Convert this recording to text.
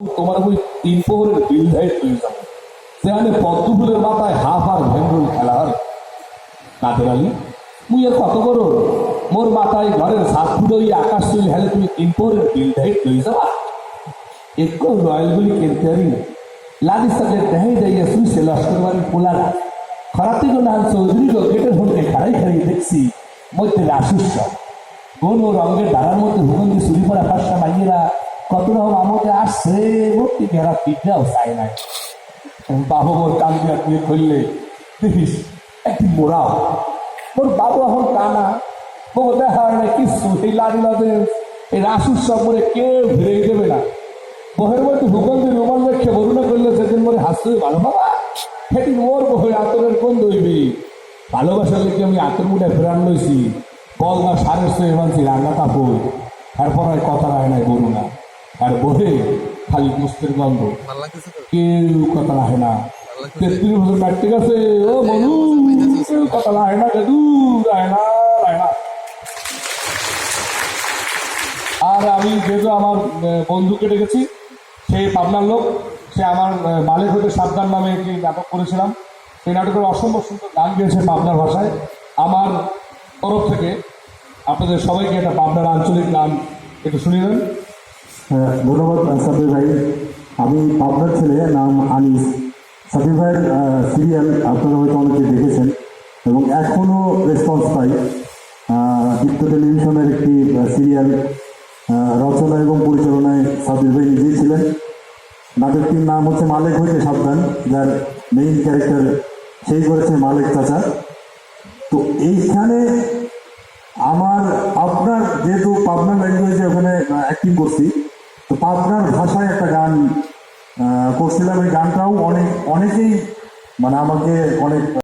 তোমার ওই তিন প্রহরের বিল তুই যাব সেখানে পদ্মফুলের মাথায় হাফ আর ভেন্ডুল খেলা হয়। কাদের আলী মুই আর কত করো মোর মাথায় ঘরের সাত ফুট ওই আকাশ তুই হেলে তুমি তিন প্রহরের বিল তুই যাবা একটু রয়্যাল গুলি কিনতে পারি লাদিস তাদের দেহে যাইয়া সুইসে লস্কর বাড়ির পোলারা খরাতে গোনাল চৌধুরী গেটের হলকে খাড়াই খাড়াই দেখছি, মধ্যে রাসুস্ব কোন রঙের ধারার মধ্যে হুগন্দি চুরি পড়া পাঁচটা মাইয়েরা কত রকম আমাকে আসছে ভর্তি ঘেরা পিঠটাও চাই নাই। বাবু মোর কান দিয়া তুই খুললে, দেখিস, একটি মোড়াও। মোর বাবু এখন কানা। ও দেখা হয় না কিছু এই লাড়ি লাদে এই রাসুর সব মরে কেউ ফিরে দেবে না। বহের মধ্যে হুগন্দি রুমাল রেখে বরুণা করলে সেদিন মরে হাসতে ভালো বাবা সেদিন ওর বহে আতরের কোন দইবি ভালোবাসার লেগে আমি আতর মুঠে ফেরান লইছি। বল না সারের সে মানছি রান্না কাপড় তারপর আর কথা রায় নাই বরুণা আর বহে খালি মুস্তের গন্ধ। কেউ কথা রাখে না। তেত্রিশ বছর ম্যাট্রিক আছে। ও মনু কেউ কথা রাখে না দাদু রায় না রায় না। আর আমি যেহেতু আমার বন্ধুকে ডেকেছি সেই পাবনার লোক সে আমার মালিক হতে সাবধান নামে একটি নাটক করেছিলাম। সেই নাটকের অসম্ভব সুন্দর গান গিয়েছে পাবনার ভাষায়। আমার তরফ থেকে আপনাদের সবাইকে একটা পাবনার আঞ্চলিক গান একটু শুনিয়ে দেন। ধন্যবাদ সাবির ভাই। আমি পাবনার ছেলে, নাম আনিস। সাবির ভাইয়ের সিরিয়াল আপনারা হয়তো অনেকে দেখেছেন এবং এখনও রেসপন্স পাই। দীপ্ত টেলিভিশনের একটি সিরিয়াল রচনা এবং পরিচালনায় সাবির ভাই নিজেই ছিলেন। নাটকটির নাম হচ্ছে মালিক হইতে সাবধান, যার মেইন ক্যারেক্টার সেই করেছে মালিক চাচা। তো এইখানে আমার, আপনার যেহেতু পাবনার ল্যাঙ্গুয়েজে ওখানে অ্যাক্টিং করছি পাবনার ভাষায় একটা গান করছিলাম। এই গানটাও অনেক অনেকেই মানে আমাকে অনেক